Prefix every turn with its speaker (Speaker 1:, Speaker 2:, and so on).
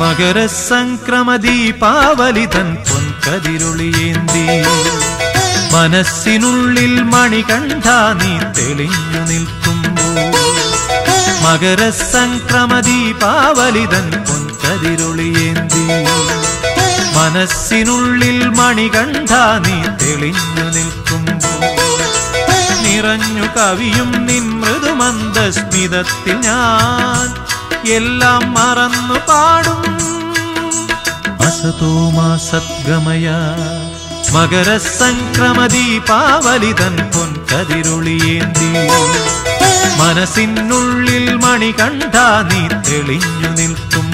Speaker 1: മകരസംക്രമ ദീപാവലിതൻ പൊൻകതിരുളിയേന്തി. മനസ്സിനുള്ളിൽ മണികണ്ഠ നീ തെളിഞ്ഞു നിൽക്കുമ്പോൾ മകരസംക്രമ ദീപാവലിതൻ പൊൻകതിരുളിയേന്തി. മനസ്സിനുള്ളിൽ മണികണ്ഠ നീ തെളിഞ്ഞു നിൽക്കുമ്പോൾ നിറഞ്ഞു കവിയും നിൻ മൃദുമന്ദസ്മിതത്തിൽ ഞാൻ എല്ലാം മറന്നു പാടും അസതോമാ സദ്ഗമയ മകരസംക്രമ ദീപാവലിതൻ പൊൻകതിരുളിയേന്തി മനസ്സിനുള്ളിൽ മണികണ്ഠ നീ തെളിഞ്ഞു നിൽക്കും